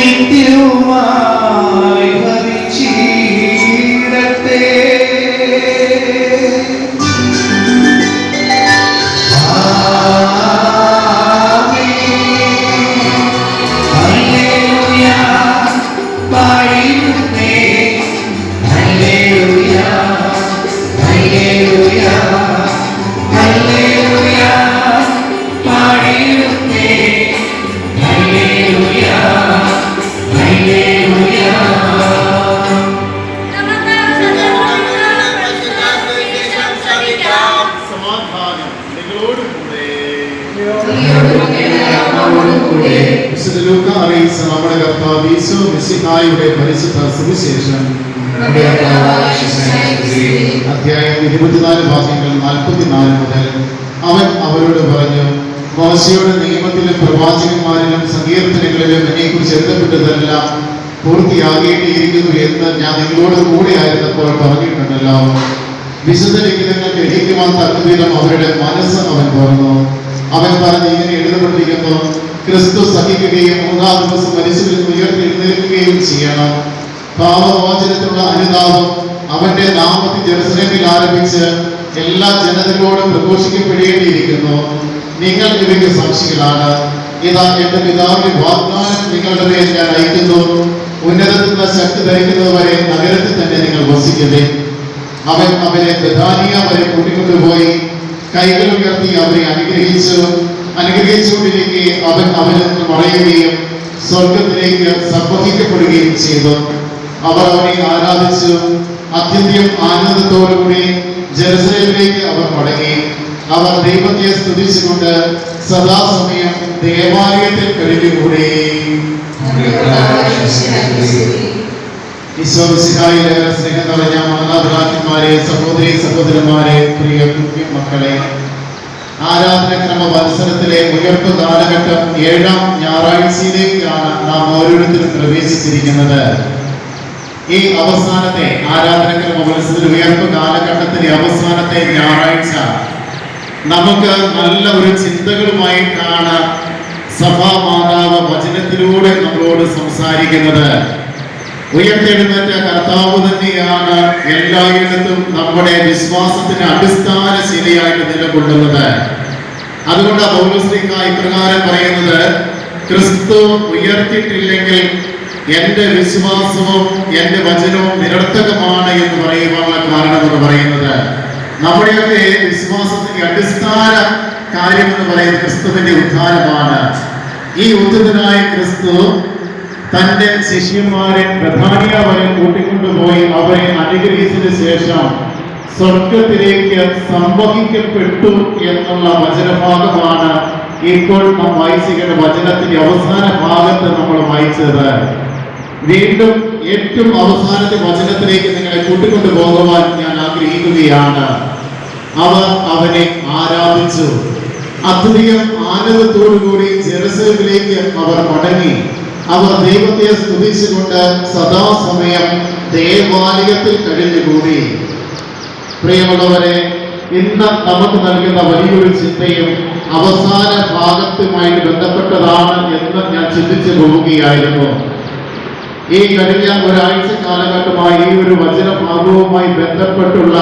me, you, my. സുവിശേഷം അധ്യായം ഇരുപത്തിനാല് ഭാഗങ്ങൾ നാൽപ്പത്തിനാല് മുതൽ അവൻ അവരോട് പറഞ്ഞു മോശയുടെ നിയമത്തിലും പ്രവാചകന്മാരിലും സങ്കീർത്തനങ്ങളിലും എന്നെക്കുറിച്ച് എഴുതപ്പെട്ടതെല്ലാം പൂർത്തിയാകേണ്ടിയിരിക്കുന്നു എന്ന് ഞാൻ നിങ്ങളോട് കൂടെ ആയിരുന്നപ്പോൾ പറഞ്ഞിട്ടുണ്ടല്ലോ. വിശുദ്ധ ലിഖിതങ്ങൾ ഗ്രഹിക്കുവാൻ തക്കവിധം അവരുടെ മനസ്സ് അവൻ തുറന്നു അവൻ പറഞ്ഞ് ഇങ്ങനെ എഴുതപ്പെട്ടിരിക്കുന്നു ക്രിസ്തു സഹിക്കുകയും മൂന്നാം ദിവസം മനസ്സിൽ ഉയർത്തി എഴുന്നേൽക്കുകയും ചെയ്യണം. പാപമോചനത്തിനുള്ള അനുതാപം അവന്റെ നാമത്തിൽ ജെറുസലേമിൽ ആരംഭിച്ച് എല്ലാ ജനതകളോടും പ്രഘോഷിക്കപ്പെടേണ്ടിയിരിക്കുന്നു. നിങ്ങൾ ഇവയ്ക്ക് സാക്ഷികളാണ്. ഇതാ എന്റെ പിതാവിന്റെ വാഗ്ദാനം നിങ്ങളുടെ മേൽ ഞാൻ അയക്കുന്നു ഉന്നതത്തിലുള്ള ശക്തി ധരിക്കുന്നതുവരെ നഗരത്തിൽ തന്നെ നിങ്ങൾ വസിക്കവേ. അവൻ അവരെ ബഥാനിയ വരെ കൂട്ടിക്കൊണ്ടുപോയി കൈകൾ ഉയർത്തി അവരെ അനുഗ്രഹിച്ചു. അനുഗ്രഹിച്ചുകൊണ്ടിരിക്കെ അവൻ അവരിൽ നിന്ന് മറയുകയും സ്വർഗത്തിലേക്ക് സംവഹിക്കപ്പെടുകയും ചെയ്തു. അവർ അവനെ ആരാധിച്ചു അത്യന്തം ആനന്ദത്തോടുകൂടി ജെറുസലേമിലേക്ക് അവർ മടങ്ങി. അവർ ദൈവത്തെ സ്തുതിച്ചുകൊണ്ട് സദാസമയം ദേവാലയത്തിൽ കഴിഞ്ഞുകൂടി സ്നേഹം നിറഞ്ഞ മാതാപിതാക്കന്മാരെ സഹോദരി സഹോദരന്മാരെ പ്രിയ കുഞ്ഞു മക്കളെ ആരാധനക്രമ മത്സരത്തിലെ ഉയർപ്പ് കാലഘട്ടം ഏഴാം ഞായറാഴ്ചയിലേക്കാണ് നാം ഓരോരുത്തരും പ്രവേശിച്ചിരിക്കുന്നത്. ഈ അവസാനത്തെ ആരാധനക്രമ മത്സരത്തിൽ ഉയർപ്പ് കാലഘട്ടത്തിലെ അവസാനത്തെ ഞായറാഴ്ച നമുക്ക് നല്ല ഒരു ചിന്തകളുമായിട്ടാണ് സഭാ മാതാവ് വചനത്തിലൂടെ നമ്മളോട് സംസാരിക്കുന്നത് ഉയർത്തെഴുന്നേറ്റ കർത്താവ് തന്നെയാണ് എല്ലായിടത്തും നമ്മുടെ വിശ്വാസത്തിന് അടിസ്ഥാന ശിലയായിട്ട് നിലകൊള്ളുന്നത്. അതുകൊണ്ട് പൗരസ്ലിക്ക ഇപ്രകാരം പറയുന്നത് ക്രിസ്തു ഉയർത്തിയിട്ടില്ലെങ്കിൽ എന്റെ വിശ്വാസവും എന്റെ വചനവും നിരർത്ഥകമാണ് എന്ന് പറയുവാനുള്ള കാരണം എന്ന് പറയുന്നത് നമ്മുടെയൊക്കെ വിശ്വാസത്തിന്റെ അടിസ്ഥാന കാര്യം എന്ന് പറയുന്നത് ക്രിസ്തുവിന്റെ ഉദ്ധാരമാണ് ഈ ഉദ്ധനായ ക്രിസ്തു തന്റെ ശിഷ്യന്മാരെ പ്രധാനിയ വരെ കൂട്ടിക്കൊണ്ടുപോയി അവരെ അനുഗ്രഹിച്ചതിന് ശേഷം സ്വർഗത്തിലേക്ക് സംവഹിക്കപ്പെട്ടു എന്നുള്ള വചനഭാഗമാണ് ഇപ്പോൾ നാം വായിച്ചിരിക്കുന്ന വചനത്തിന്റെ അവസാന ഭാഗത്ത് നമ്മൾ വായിച്ചത്. വീണ്ടും ഏറ്റവും അവസാനത്തെ വചനത്തിലേക്ക് നിങ്ങളെ കൂട്ടിക്കൊണ്ടു പോകുവാൻ ഞാൻ ആഗ്രഹിക്കുകയാണ്. അവർ അവനെ ആരാധിച്ചു. അധികം ആനന്ദത്തോടുകൂടി ജെറുസലേമിലേക്ക് അവർ മടങ്ങി. അവർ ദൈവത്തെ സ്തുതിച്ചുകൊണ്ട് സദാസമയം ദേവാലയത്തിൽ കഴിഞ്ഞുകൂടി. പ്രിയമുള്ളവരെ ഇന്ന് നമുക്ക് നൽകുന്ന വലിയൊരു ചിന്തയും അവസാന ഭാഗത്തുമായിട്ട് ബന്ധപ്പെട്ടതാണ് എന്ന് ഞാൻ ചിന്തിച്ചു പോവുകയായിരുന്നു. ഈ കഴിഞ്ഞ ഒരാഴ്ച കാലഘട്ടമായി ഈ ഒരു വചനഭാഗവുമായി ബന്ധപ്പെട്ടുള്ള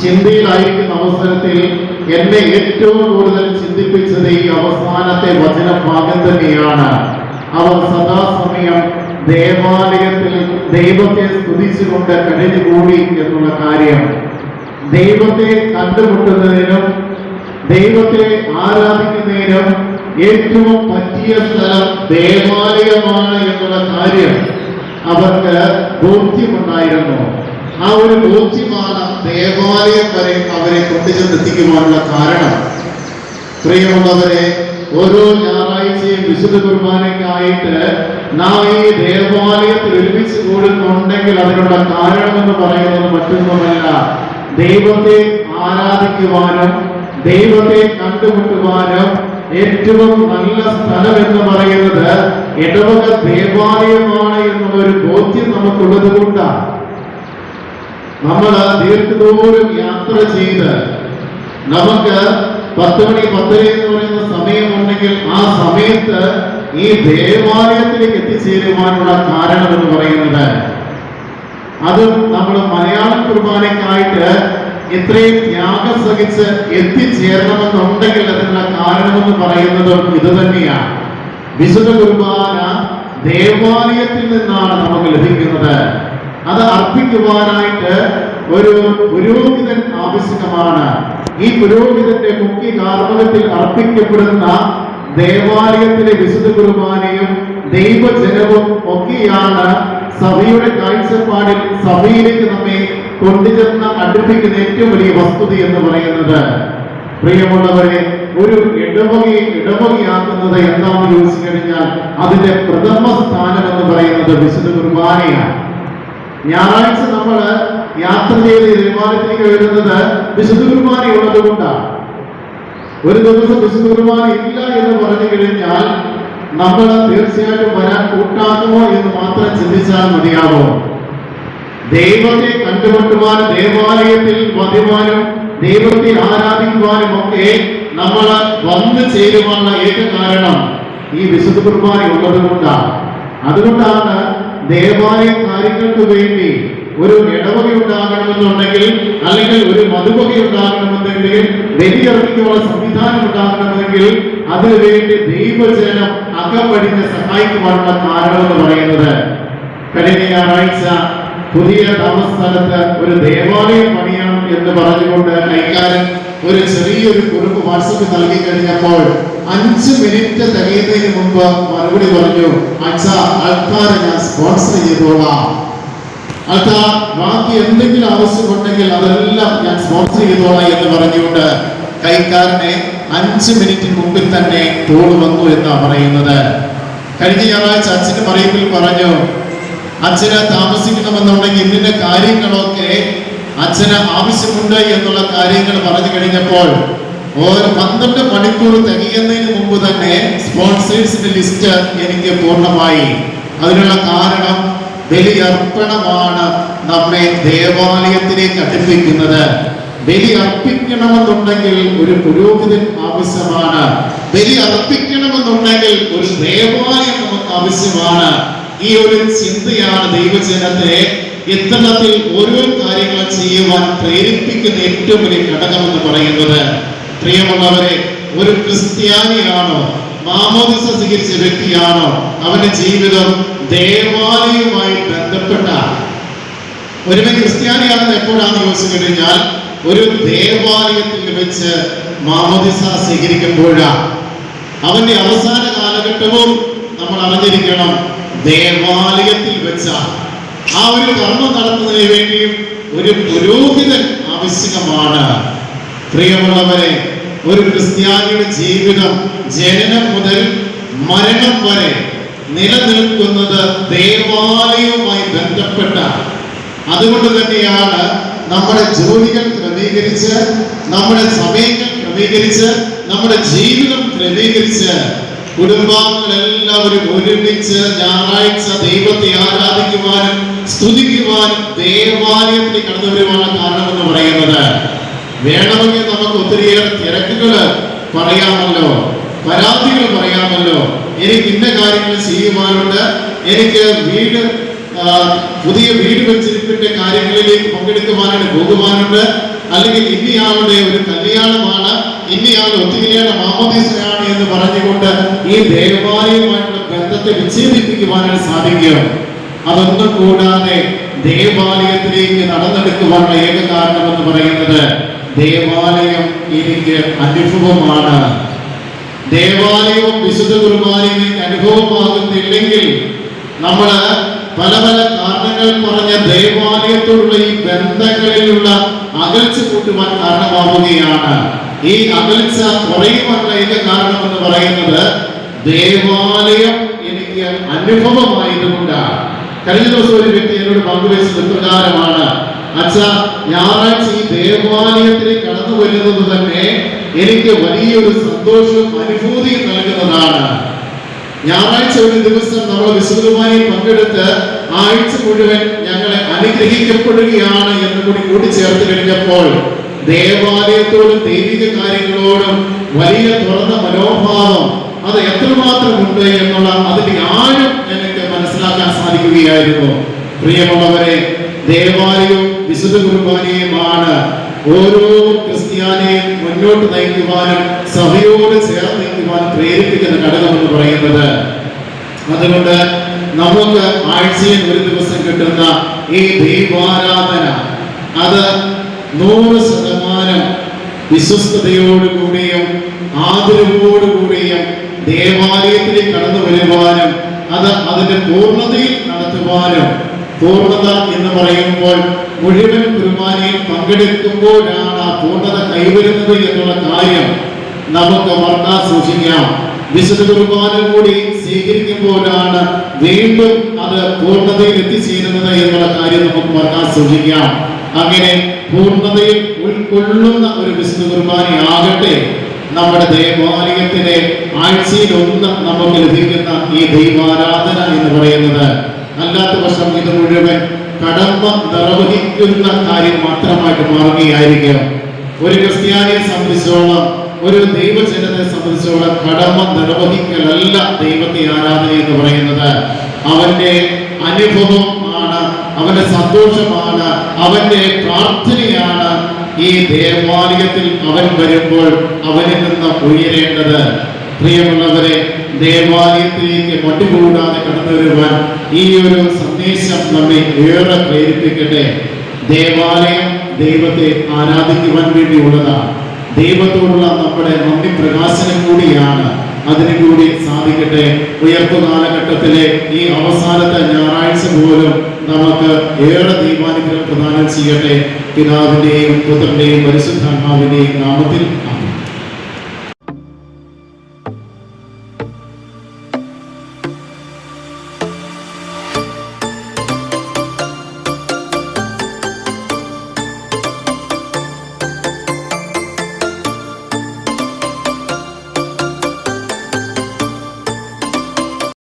ചിന്തയിലായിരിക്കുന്ന അവസരത്തിൽ എന്നെ ഏറ്റവും കൂടുതൽ ചിന്തിപ്പിച്ചത് ഈ അവസാനത്തെ വചനഭാഗം തന്നെയാണ്. അവർ സദാസമയം ദേവാലയത്തിൽ ദൈവത്തെ സ്തുതിച്ചുകൊണ്ട് കഴിഞ്ഞുകൂടി എന്നുള്ള കാര്യം. ദൈവത്തെ കണ്ടുമുട്ടുന്നതിനും ദൈവത്തെ ആരാധിക്കുന്നതിനും ഏറ്റവും പറ്റിയ സ്ഥലം ദേവാലയമാണ് എന്നുള്ള കാര്യം. അവർക്ക് ബോധ്യമുണ്ടായിരുന്നു. ആ ഒരു ബോധ്യമാണ് ദേവാലയം വരെ അവരെ കൊണ്ടുചെന്നെത്തിക്കുവാനുള്ള കാരണം. പ്രിയമുള്ളവരെ ഓരോ ഞായറാഴ്ചയും വിശുദ്ധ കുർബാനയ്ക്കായിട്ട് നാം ഈ ദേവാലയത്തിൽ ഒരുമിച്ച് കൂടുന്നുണ്ടെങ്കിൽ അതിനുള്ള കാരണം എന്ന് പറയുന്നത് മറ്റൊന്നുമല്ല. ദൈവത്തെ ആരാധിക്കുവാനും ദൈവത്തെ കണ്ടുമുട്ടുവാനും ഏറ്റവും നല്ല സ്ഥലം എന്ന് പറയുന്നത് ഇടവക ദേവാലയമാണ് എന്നുള്ള ഒരു ബോധ്യം നമുക്കുള്ളത് കൊണ്ടാണ്. നമ്മൾ ദീർഘദൂരം യാത്ര ചെയ്ത് നമുക്ക് പത്ത് മണി പത്തര എന്ന് പറയുന്ന സമയമുണ്ടെങ്കിൽ ആ സമയത്ത് ഈ ദേവാലയത്തിലേക്ക് എത്തിച്ചേരുവാനുള്ള കാരണം എന്ന് പറയുന്നത്. അതും നമ്മൾ മലയാള കുർബാനയ്ക്കായിട്ട് ഇത്രയും ത്യാഗം സഹിച്ച് എത്തിച്ചേരണമെന്നുണ്ടെങ്കിൽ അതിനുള്ള കാരണമെന്ന് പറയുന്നതും ഇത് തന്നെയാണ്. വിശുദ്ധ കുർബാന ദേവാലയത്തിൽ നിന്നാണ് നമുക്ക് ലഭിക്കുന്നത്. അത് അർപ്പിക്കുവാനായിട്ട് ഒരു പുരോഹിതൻ ആവശ്യമാണ്. ഈ പുരോഹിതന്റെ മുഖ്യ കാർമ്മകത്തിൽ അർപ്പിക്കപ്പെടുന്ന ദേവാലയത്തിലെ വിശുദ്ധ കുർബാനയും ദൈവജനവും ഒക്കെയാണ് സഭയുടെ കാഴ്ചപ്പാടിൽ സഭയിലേക്ക് നമ്മെ കൊണ്ടുചെന്ന് അടുപ്പിക്കുന്ന ഏറ്റവും വലിയ വസ്തുത എന്ന് പറയുന്നത് പ്രിയമുള്ളവരെ ഒരു ഇടവകയെ ഇടവകയാക്കുന്നത് എന്താണെന്ന് ചോദിച്ചു കഴിഞ്ഞാൽ അതിന്റെ പ്രഥമ സ്ഥാനം എന്ന് പറയുന്നത് വിശുദ്ധ കുർബാനയാണ്. ഞായറാഴ്ച നമ്മൾ യാത്ര ചെയ്ത് തീരുമാനത്തിലേക്ക് വരുന്നത് വിശുദ്ധ കുർബാന ഉള്ളത് കൊണ്ടാണ്. ഒരു ദിവസം വിശുദ്ധ കുർബാന ഇല്ല എന്ന് പറഞ്ഞു കഴിഞ്ഞാൽ നമ്മൾ തീർച്ചയായിട്ടും വരാൻ കൂട്ടാക്കുമോ എന്ന് മാത്രം ചിന്തിച്ചാൽ മതിയാവോ ദൈവത്തെ കണ്ടുമുട്ടുവാനും ദേവാലയത്തിൽ വധിവാനും ദൈവത്തെ ആരാധിക്കുവാനും ഒക്കെ നമ്മൾ വന്നു ചേരുവാനുള്ള ഏക കാരണം ഈ വിശുദ്ധ കുർബാന ഉള്ളത് കൊണ്ടാണ്. അതുകൊണ്ടാണ് ദേവാലയ കാര്യങ്ങൾക്ക് വേണ്ടി ഒരു ഇടവക ഉണ്ടാകണമെന്നുണ്ടെങ്കിൽ അല്ലെങ്കിൽ ഒരു മതുവക ഉണ്ടാകണമെന്നുണ്ടെങ്കിൽ ബലിയർപ്പിക്കുള്ള സംവിധാനം ഉണ്ടാകണമെങ്കിൽ അതിനുവേണ്ടി ദൈവജനം അകപ്പടിഞ്ഞ് സഹായിക്കുവാനുള്ള കാരണം എന്ന് പറയുന്നത് കഴിഞ്ഞ ഞായറാഴ്ച പുതിയ താമസസ്ഥലത്ത് ഒരു ദേവാലയം പണിയണം എന്ന് പറഞ്ഞുകൊണ്ട് കൈക്കാരൻ ഒരു ചെറിയൊരു കുറിപ്പ് വാട്സപ്പിൽ നൽകി കഴിഞ്ഞപ്പോൾ അഞ്ച് മിനിറ്റ് തികയുന്നതിന് മുമ്പ് മറുപടി പറഞ്ഞു അച്ഛ ആൾക്കാരെ ഞാൻ സ്പോൺസർ ചെയ്തോളാം. അച്ഛ ബാക്കി എന്തെങ്കിലും ആവശ്യമുണ്ടെങ്കിൽ അതെല്ലാം ഞാൻ സ്പോൺസർ ചെയ്തോളാം എന്ന് പറഞ്ഞുകൊണ്ട് കൈക്കാരനെ അഞ്ച് മിനിറ്റിന് മുമ്പിൽ തന്നെ തോൾ വന്നു എന്നാണ് പറയുന്നത്. കഴിഞ്ഞ ഞായറാഴ്ച അച്ഛന് പറയുമ്പോൾ പറഞ്ഞു അച്ഛന് താമസിക്കണമെന്നുണ്ടെങ്കിൽ ഇതിന്റെ കാര്യങ്ങളൊക്കെ അച്ഛന് ആവശ്യമുണ്ട് എന്നുള്ള കാര്യങ്ങൾ പറഞ്ഞു കഴിഞ്ഞപ്പോൾ ഒരു പന്ത്രണ്ട് മണിക്കൂർ തികയുന്നതിന് മുമ്പ് തന്നെ സ്പോൺസേഴ്സിന്റെ ലിസ്റ്റ് എനിക്ക് പൂർണമായി. അതിനുള്ള കാരണം ബലിയർപ്പണമാണ് നമ്മെ ദേവാലയത്തിലേക്ക് അടുപ്പിക്കുന്നത്. ബലി അർപ്പിക്കണമെന്നുണ്ടെങ്കിൽ ഒരു പുരോഹിതൻ ആവശ്യമാണ്. ബലി അർപ്പിക്കണമെന്നുണ്ടെങ്കിൽ ഒരു ദേവാലയം നമുക്ക് ആവശ്യമാണ്. ഈ ഒരു ചിന്തയാണ് ദൈവജനത്തെ ഇത്തരത്തിൽ ഓരോ കാര്യങ്ങൾ ചെയ്യുവാൻ പ്രേരിപ്പിക്കുന്ന ഏറ്റവും വലിയ ഘടകം എന്ന് പറയുന്നത് പ്രിയമുള്ളവരെ ഒരു ക്രിസ്ത്യാനിയാണോ മാമോദിസ സ്വീകരിച്ച വ്യക്തിയാണോ അവന്റെ ജീവിതം ദേവാലയവുമായി ബന്ധപ്പെട്ട ഒരുവൻ ക്രിസ്ത്യാനിയാണെന്ന് എപ്പോഴാണ് ചോദിച്ചു കഴിഞ്ഞാൽ ഒരു ദേവാലയത്തിൽ വെച്ച് മാമോദിസ സ്വീകരിക്കുമ്പോഴാണ് അവന്റെ അവസാന കാലഘട്ടവും നമ്മൾ അറിഞ്ഞിരിക്കണം. ദേവാലയത്തിൽ വെച്ച ആ ഒരു കർമ്മം നടത്തുന്നതിന് വേണ്ടിയും ഒരു പുരോഹിതൻ ആവശ്യമാണ്. പ്രിയമുള്ളവരെ ഒരു ക്രിസ്ത്യാനിയുടെ ജീവിതം ജനനം മുതൽ മരണം വരെ നിലനിൽക്കുന്നത് ദേവാലയവുമായി ബന്ധപ്പെട്ട അതുകൊണ്ട് തന്നെയാണ് നമ്മുടെ ജോലികൾ ക്രമീകരിച്ച് നമ്മുടെ സമയങ്ങൾ ക്രമീകരിച്ച് നമ്മുടെ ജീവിതം ക്രമീകരിച്ച് കുടുംബാംഗങ്ങളെല്ലാവരും ഒരുമിച്ച് ഞായറാഴ്ച ദൈവത്തെ ആരാധിക്കുവാനും സ്തുതിക്കുവാനും ദേവാലയത്തിൽ കടന്നു വരുവാനുള്ള കാരണമെന്ന് പറയുന്നത്. വേണമെങ്കിൽ നമുക്ക് ഒത്തിരിയേറെ തിരക്കുകൾ പറയാമല്ലോ പരാതികൾ പറയാമല്ലോ. എനിക്ക് ഇന്ന കാര്യങ്ങൾ ചെയ്യുവാനുണ്ട്. എനിക്ക് വീട് പുതിയ വീട് വെച്ചിരിപ്പിന്റെ കാര്യങ്ങളിലേക്ക് പങ്കെടുക്കുവാനായിട്ട് പോകുവാനുണ്ട്. അല്ലെങ്കിൽ ഇനിയാളുടെ ഒരു കല്യാണമാണ്. ഇനിയാൾ ഒത്തുകല്യാണ മാമോദീസനാണ് എന്ന് പറഞ്ഞുകൊണ്ട് ഈ ദേവാലയവുമായിട്ടുള്ള ബന്ധത്തെ വിച്ഛേദിപ്പിക്കുവാനായിട്ട് സാധിക്കുകയാണ്. അതൊന്നും കൂടാതെ ദേവാലയത്തിലേക്ക് നടന്നെടുക്കുവാനുള്ള ഏക കാരണം എന്ന് പറയുന്നത് ദേവാലയം എനിക്ക് അനുഭവമാണ്. ദേവാലയവും വിശുദ്ധ കുർബാനയും എനിക്ക് അനുഭവമാകുന്നില്ലെങ്കിൽ നമ്മൾ പല പല കാരണങ്ങൾ പറഞ്ഞ ദേവാലയത്തോടുള്ള ഈ ബന്ധങ്ങളിലുള്ള അകൽച്ച കൂട്ടുവാൻ കാരണമാവുകയാണ്. ഈ അകൽച്ച കുറയുമല്ല കാരണം എന്ന് പറയുന്നത് ദേവാലയം എനിക്ക് അനുഭവമായതുകൊണ്ടാണ്. കഴിഞ്ഞ ദിവസം ഒരു വ്യക്തി എന്നോട് പങ്കുവെച്ചത് ഇപ്രകാരമാണ് അച്ഛ ഞായറാഴ്ച ഈ ദേവാലയത്തിലേക്ക് കടന്നു വരുന്നത് തന്നെ എനിക്ക് വലിയൊരു സന്തോഷവും അനുഭൂതിയും നൽകുന്നതാണ്. ഞായറാഴ്ച ഒരു ദിവസം നമ്മൾ വിശുദ്ധമായി പങ്കെടുത്ത് ആഴ്ച മുഴുവൻ ഞങ്ങളെ അനുഗ്രഹിക്കപ്പെടുകയാണ് എന്ന് കൂടി കൂട്ടിച്ചേർത്ത് കഴിഞ്ഞപ്പോൾ ദേവാലയത്തോടും ദൈവിക കാര്യങ്ങളോടും വലിയ തുറന്ന മനോഭാവം അത് എത്രമാത്രം ഉണ്ട് എന്നുള്ള അതിന്റെ ആഴം എനിക്ക് മനസ്സിലാക്കാൻ സാധിക്കുകയായിരുന്നു. പ്രിയമുള്ളവരെ ദേവാലയവും വിശുദ്ധ കുർബാനയുമാണ് ഓരോ ക്രിസ്ത്യാനിയും മുന്നോട്ട് നയിക്കുവാനും സഭയോട് ചേർന്ന് നയിക്കുവാനും പ്രേരിപ്പിക്കുന്ന ഘടകം എന്ന് പറയുന്നത്. അതുകൊണ്ട് നമുക്ക് ആഴ്ചയിൽ ഒരു ദിവസം കിട്ടുന്ന ഈ ദൈവാരാധന അത് നൂറ് ശതമാനം വിശ്വസ്തയോടുകൂടിയും ആദരവോടുകൂടിയും ദേവാലയത്തിലേക്ക് കടന്നു വരുവാനും അത് അതിന്റെ പൂർണതയിൽ നടത്തുവാനും പൂർണത എന്ന് പറയുമ്പോൾ മുഴുവൻ കുർബാനയിൽ പങ്കെടുക്കുമ്പോഴാണ് ആ പൂർണത കൈവരുന്നത് എന്നുള്ള കാര്യം നമുക്ക് മറക്കാൻ സൂക്ഷിക്കാം. വിശുദ്ധ കുർബാന കൂടി സ്വീകരിക്കുമ്പോഴാണ് വീണ്ടും അത് പൂർണതയിൽ എത്തിച്ചേരുന്നത് എന്നുള്ള കാര്യം നമുക്ക് മറക്കാൻ സൂക്ഷിക്കാം. അങ്ങനെ പൂർണതയിൽ ഉൾക്കൊള്ളുന്ന ഒരു വിശുദ്ധ കുർബാനയാകട്ടെ നമ്മുടെ ദേവാലയത്തിലെ ആഴ്ചയിൽ ഒന്ന് നമുക്ക് ലഭിക്കുന്ന ഈ ദൈവാരാധന എന്ന് പറയുന്നത്. അല്ലാത്ത വർഷം ഇത് മുഴുവൻ കടമ നിർവഹിക്കുന്ന കാര്യം മാത്രമായിട്ട് മാറുകയായിരിക്കും. ഒരു ക്രിസ്ത്യാനിയെ സംബന്ധിച്ചോളം ഒരു ദൈവജനത്തെ സംബന്ധിച്ചോളം കടമ നിർവഹിക്കലല്ല ദൈവത്തെ ആരാധന എന്ന് പറയുന്നത്. അവന്റെ അനുഭവം ആണ് അവന്റെ സന്തോഷമാണ് അവന്റെ പ്രാർത്ഥനയാണ് ഈ ദേവാലയത്തിൽ അവൻ വരുമ്പോൾ അവനിൽ നിന്ന് ഉയരേണ്ടത്. പ്രിയമുള്ളവരെ ദേവാലയത്തിലേക്ക് മട്ടുകൂടാതെ കടന്നു വരുവാൻ ഈ ഒരു സന്ദേശം നമ്മെ ഏറെ പ്രേരിപ്പിക്കട്ടെ. ദേവാലയം ദൈവത്തെ ആരാധിക്കുവാൻ വേണ്ടിയുള്ളതാണ്. ദൈവത്തോടുള്ള നമ്മുടെ നന്ദി പ്രകാശനം കൂടിയാണ് അതിനു കൂടി സാധിക്കട്ടെ. ഉയർപ്പ് കാലഘട്ടത്തിലെ ഈ അവസാനത്തെ ഞായറാഴ്ച പോലും നമുക്ക് ഏറെ ദൈവാനുഗ്രഹം പ്രദാനം ചെയ്യട്ടെ. പിതാവിന്റെയും പുത്രന്റെയും പരിശുദ്ധാത്മാവിന്റെയും നാമത്തിൽ